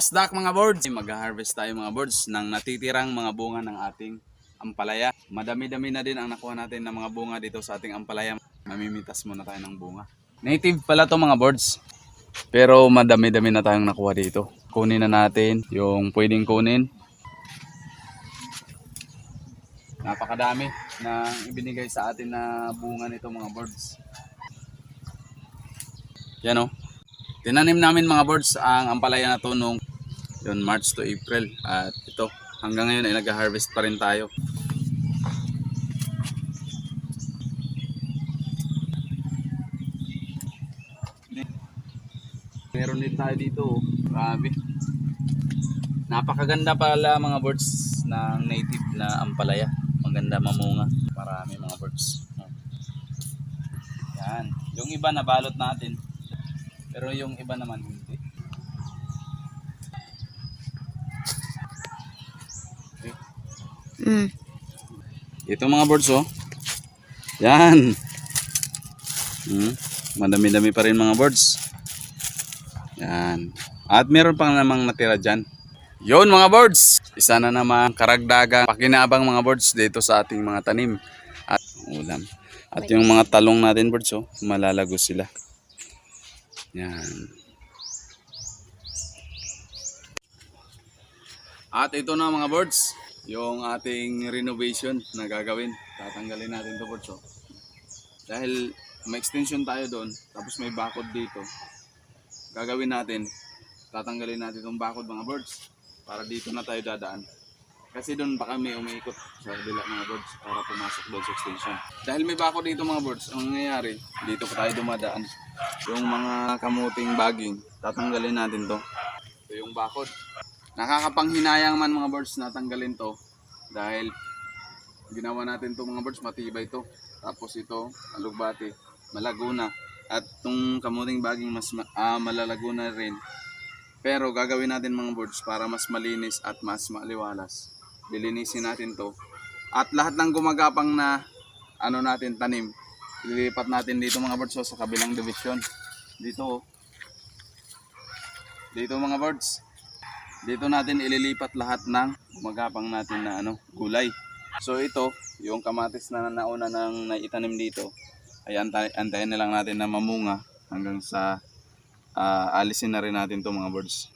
Wasdak mga birds! Mag-harvest tayo mga birds ng natitirang mga bunga ng ating ampalaya. Madami-dami na din ang nakuha natin ng mga bunga dito sa ating ampalaya. Mamimitas muna tayo ng bunga. Native pala to mga birds. Pero madami-dami na tayong nakuha dito. Kunin na natin yung pwedeng kunin. Napakadami na ibinigay sa atin na bunga nito mga birds. Yan o. Tinanim namin mga birds ang ampalaya na to noong yun, March to April. At ito, hanggang ngayon ay nag-harvest pa rin tayo. Meron din tayo dito. oh. Grabe. Napakaganda pala mga birds ng native na ampalaya. Maganda mamunga. Marami mga birds. Oh. Yan. Yung iba nabalot natin. Pero yung iba naman hindi. Mm. Ito mga birds oh. Yan. Hmm. Madami-dami pa rin mga birds. Yan. At meron pang namang natira dyan. Yon mga birds. Isa na naman karagdagang pakinabang mga birds dito sa ating mga tanim. At ulam. At yung mga talong natin birds oh, malalago sila. Yan. At ito na mga birds, yung ating renovation na gagawin. Tatanggalin natin to birds oh. Dahil may extension tayo doon, tapos may bakod dito. Gagawin natin, tatanggalin natin itong bakod mga birds para dito na tayo dadaan. Kasi doon pa kami umiikot sa kabila mga birds para pumasok doon sa extension. Dahil may bakod dito mga birds, ang nangyayari, dito pa tayo dumadaan. Yung mga kamuting baging, tatanggalin natin to. Ito yung bakod. Nakakapanghinayang man mga birds na tanggalin to dahil ginawa natin to mga birds matibay to. Tapos ito, alugbati, malago na. At tong kamuting baging mas ma- ah, malalago na rin. Pero gagawin natin mga birds para mas malinis at mas maliwalas. Lilinisin natin to. At lahat ng gumagapang na ano natin tanim, ililipat natin dito mga birds oh, sa kabilang division. Dito oh. Dito mga birds. Dito natin ililipat lahat ng gumagapang natin na ano, gulay. So ito, yung kamatis na nauna nang naitanim dito, ay antay, antayin na lang natin na mamunga hanggang sa ah, alisin na rin natin to mga birds.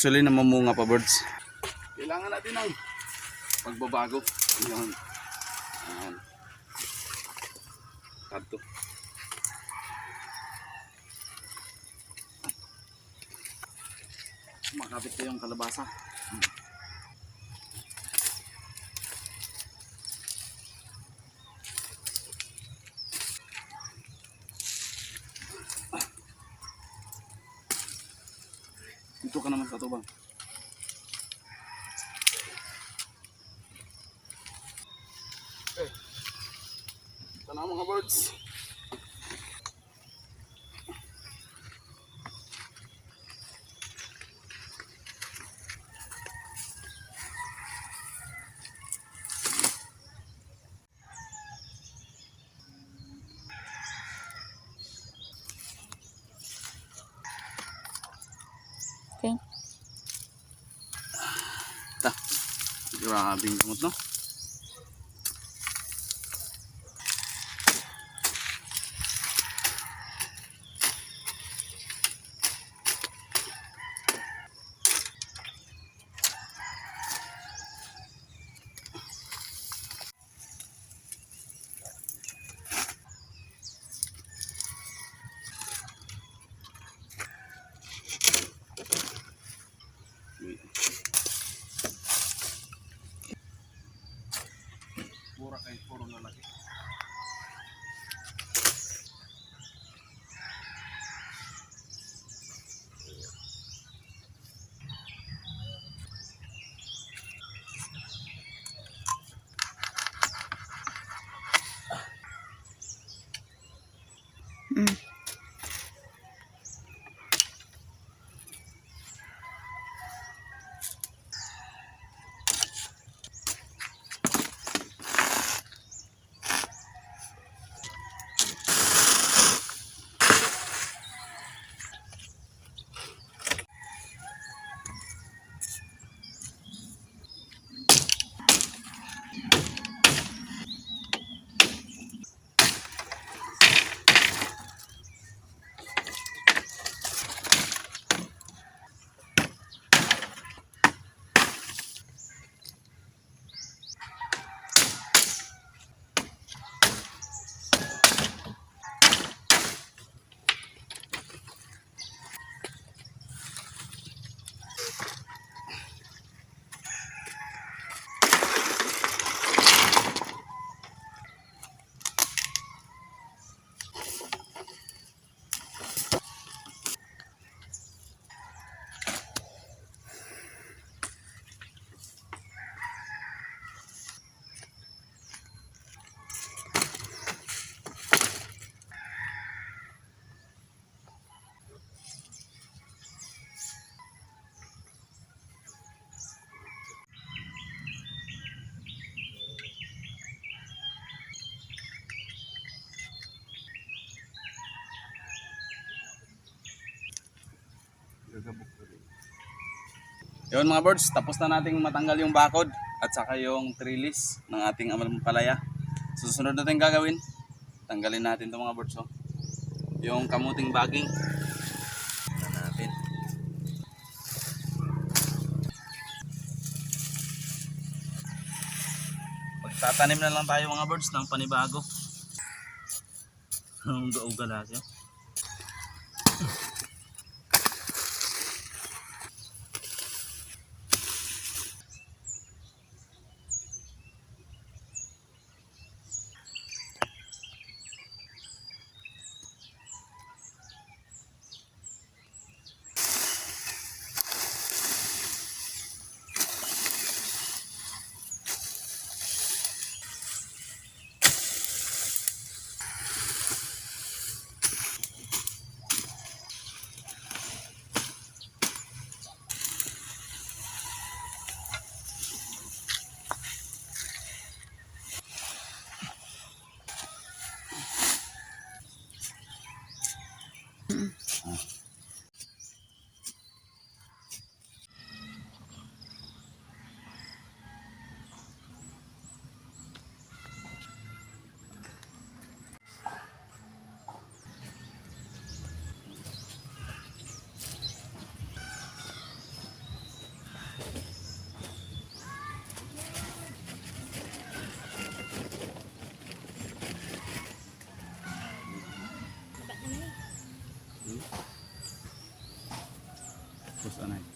Actually, namamunga pa birds. Kailangan natin ng pagbabago. Yan. Yan. Kadto. Makapit ko yung kalabasa. Dito ka naman sa tubang. Okay. Ito na mga birds. Okay. Ta. Grabing gamot no. Yun mga birds, tapos na nating matanggal yung bakod at saka yung trellis ng ating amalpalaya. Susunod natin gagawin, tanggalin natin itong mga birds. Oh. Yung kamuting baging. Tingnan natin. Na lang tayo mga birds ng panibago. Ang uga siya. Tapos ano eh.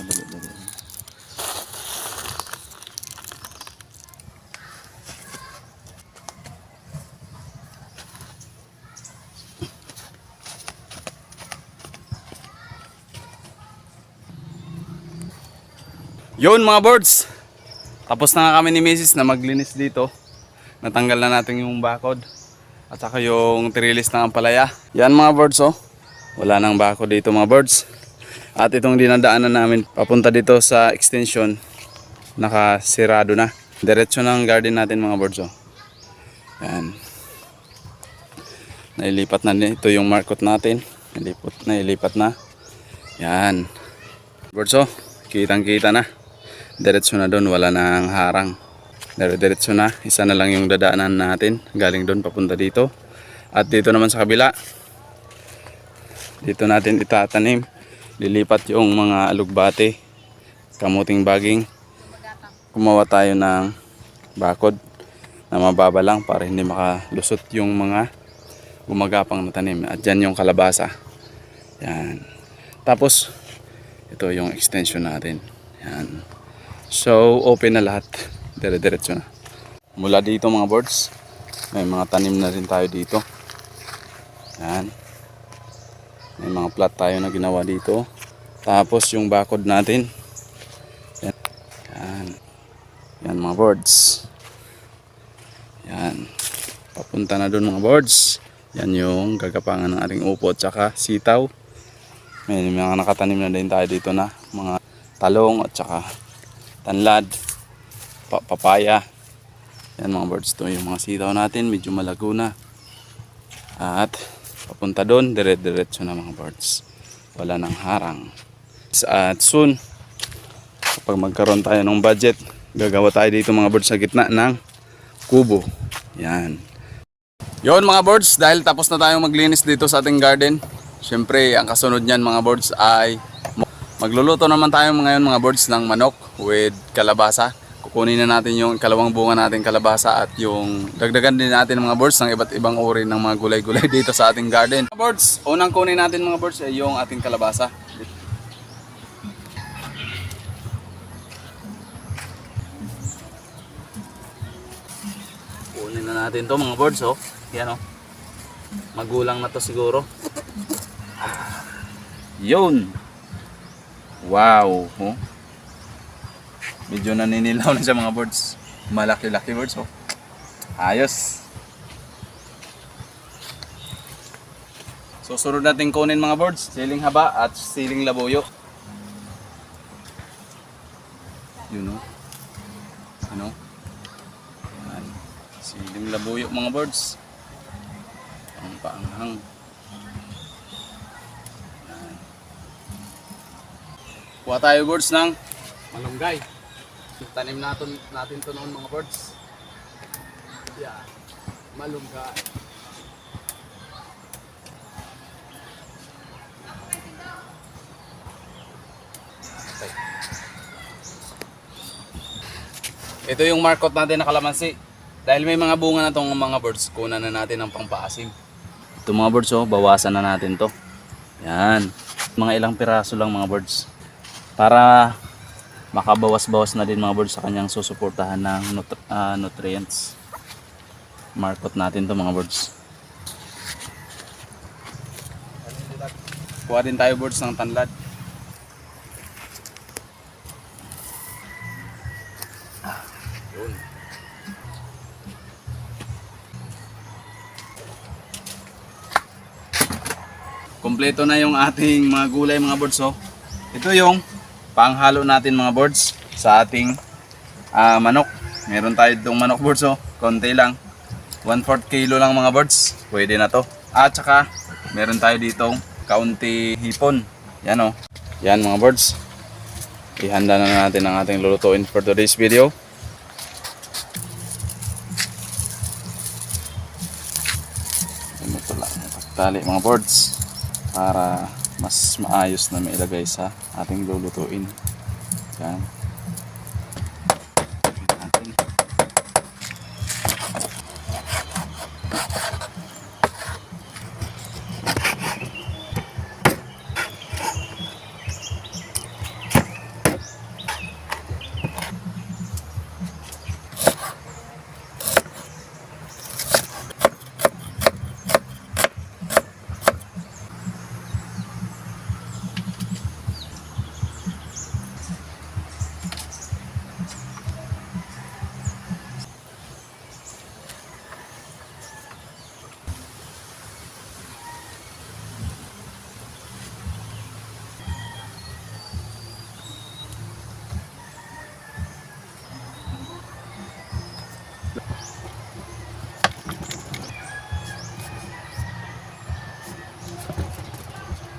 Padali-dali. Yun mga birds. Tapos na kami ni Mrs. na maglinis dito. Natanggal na natin yung bakod. At saka yung trellis ng ampalaya. Yan mga birds oh. Wala nang bakod dito mga birds. At itong dinadaanan namin papunta dito sa extension, nakasirado na. Diretso ng garden natin mga birds. Oh. Yan. Nailipat na din. Ito yung markot natin. Nailipat, nailipat na. Yan. Birds oh, kitang kita na. Diretso na doon, wala nang harang. Dire- Diretso na, isa na lang yung dadaanan natin. Galing doon papunta dito. At dito naman sa kabila, dito natin itatanim. Lilipat yung mga alugbate, kamuting baging. Kumawa tayo ng bakod na mababa lang para hindi makalusot yung mga gumagapang na tanim. At dyan yung kalabasa. Yan. Tapos, ito yung extension natin. Yan. So, open na lahat. Dire-diretso na. Mula dito mga birds, may mga tanim na rin tayo dito. Yan. May mga plot tayo na ginawa dito. Tapos yung bakod natin. Yan. Yan. Yan mga birds. Yan. Papunta na doon mga birds. Yan yung gagapangan ng ating upo at saka sitaw. May mga nakatanim na din tayo dito na mga talong at saka tanlad, pa- papaya. Yan mga birds to yung mga sitaw natin, medyo malago na. At papunta doon, dire-diretso na mga birds. Wala nang harang. At soon, kapag magkaroon tayo ng budget, gagawa tayo dito mga birds sa gitna ng kubo. Yan. Yon mga birds, dahil tapos na tayong maglinis dito sa ating garden, syempre ang kasunod niyan mga birds ay magluluto naman tayo ngayon mga birds ng manok with kalabasa. Kukunin na natin yung kalawang bunga natin kalabasa at yung dagdagan din natin ng mga birds ng iba't ibang uri ng mga gulay-gulay dito sa ating garden. Mga birds, unang kunin natin mga birds ay yung ating kalabasa. Kunin na natin to mga birds oh. Yan oh. Magulang na to siguro. Yun. Wow. Oh. Medyo naninilaw na siya mga birds. Malaki-laki birds oh. Ayos. Susunod natin kunin mga birds. Siling haba at siling labuyo. Yun oh. Ano? Yan. Siling labuyo mga birds. Ang paanghang. Kuha tayo birds ng malunggay. Tanim natin, natin to noon mga birds. Yan. Malunggay. Okay. Ito yung markot natin na kalamansi. Dahil may mga bunga na tong mga birds, kunan na natin ng pangpaasim. Ito mga birds oh, bawasan na natin to. Yan. Mga ilang piraso lang mga birds. Para makabawas-bawas na din mga birds sa kanyang susuportahan ng nutri- ah, nutrients. Markot natin to mga birds. Kuha din tayo birds ng tanlad. Yun. Kompleto na yung ating mga gulay mga birds oh. Ito yung panghalo natin mga birds sa ating ah, manok. Meron tayo itong manok birds oh. Konti lang. 1/4 kilo lang mga birds. Pwede na to. At saka meron tayo ditong kaunti hipon. Yan oh. Yan mga birds. Ihanda na natin ang ating lulutuin for today's video. Ito lang, tali mga boards para mas maayos na mailagay sa ating lulutuin. Yan. Natin.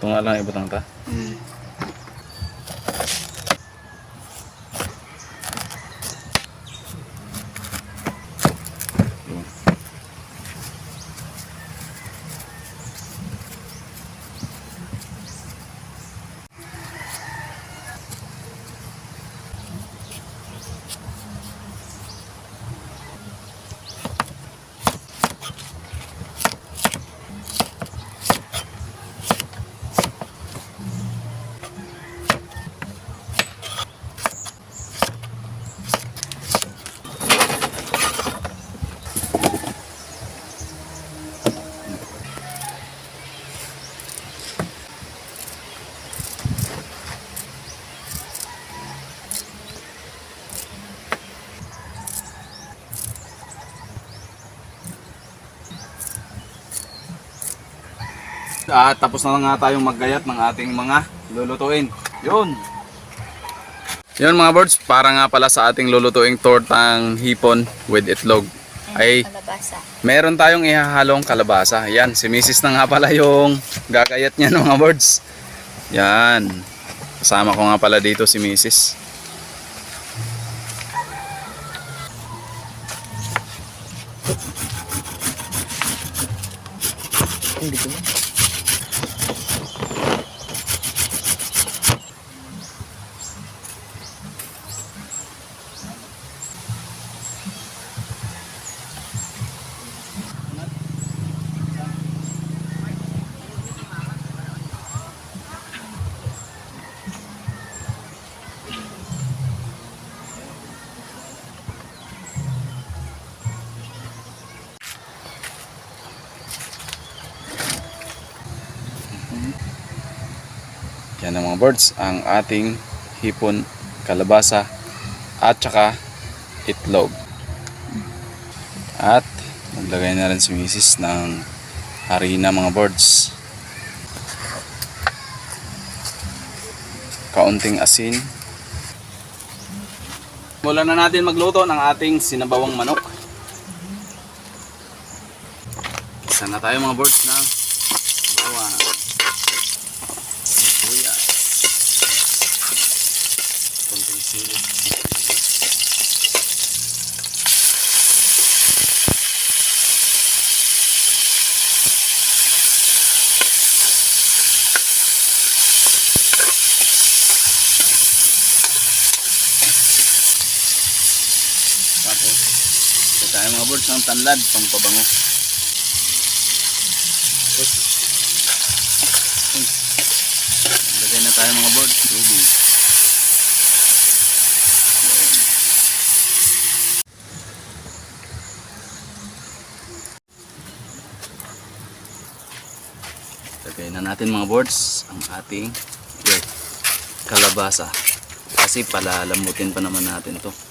Ito nga lang ibutang ta. At tapos na nga tayong maggayat ng ating mga lulutuin. Yun. Yun mga birds, para nga pala sa ating lulutuing tortang hipon with itlog ay Kalabasa. meron tayong ihahalong kalabasa. Yan, si Mrs. na nga pala yung gagayat niya ng mga birds. Yan. Kasama ko nga pala dito si Mrs. Hindi ko. Yan ang mga birds, ang ating hipon, kalabasa, at saka itlog. At naglagay na rin si Mrs. ng harina mga birds. Kaunting asin. Mula na natin magluto ng ating sinabawang manok. Isa na tayo mga birds ng bawang. Sibuyas. Konting sili. Tapos, ito tayo mga birds ng tanlad, pang pabango. Tapos, lagay na tayo mga birds. Tubig. Lagay na natin mga boards ang ating kalabasa. Kasi palalamutin pa naman natin to.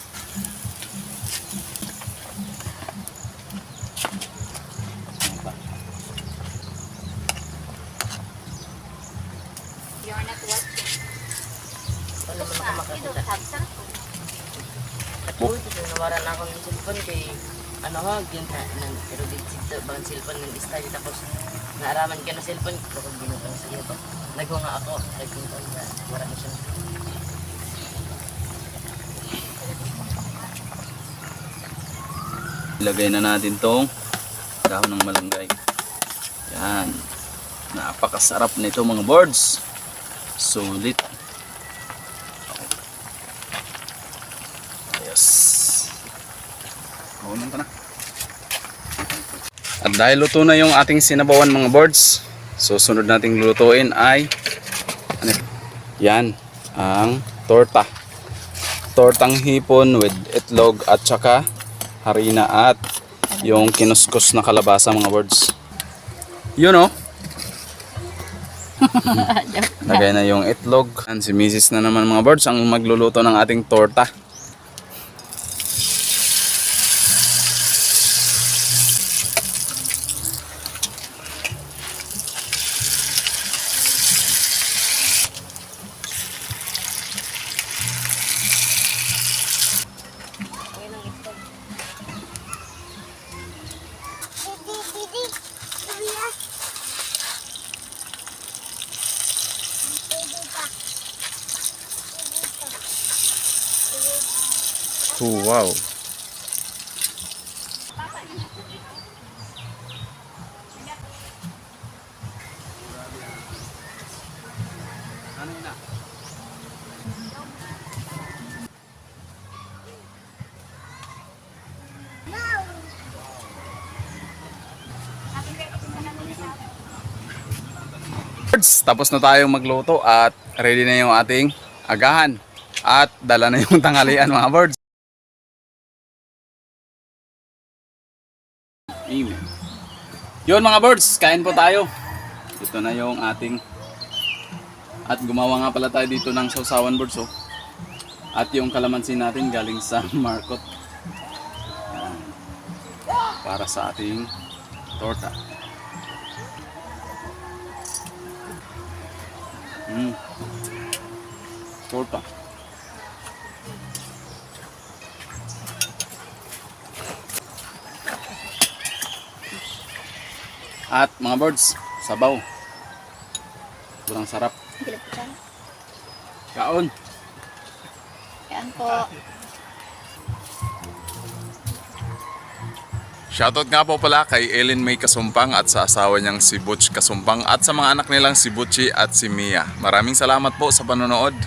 Ha, yun na, nan, pero di dito bang cellphone ng istay tapos naaraman ka na cellphone ko kung ginutang sa iyo to. Nagwa ako, nagpunta na wala na siya. Ilagay na natin tong dahon ng malunggay. Yan. Napakasarap nito mga boards. Sulit. Yes. Kaunan ka na. At dahil luto na yung ating sinabawan mga boards, susunod nating lutuin ay ano, yan ang torta. Tortang hipon with itlog at saka harina at yung kinuskus na kalabasa mga birds. Yun oh. Lagay na yung itlog. And si Mrs. na naman mga birds ang magluluto ng ating torta. Oh, wow. Tapos na tayong magluto at ready na yung ating agahan. At dala na yung tanghalian mga birds. Yun mga birds, kain po tayo. Ito na yung ating at gumawa nga pala tayo dito ng sausawan birds oh. At yung kalamansi natin galing sa market. Para sa ating torta. Mm. Torta. At mga birds, sabaw. Kurang sarap. Kaon. Yan po. Shoutout nga po pala kay Ellen May Kasumpang at sa asawa niyang si Butch Kasumpang at sa mga anak nilang si Butchie at si Mia. Maraming salamat po sa panonood.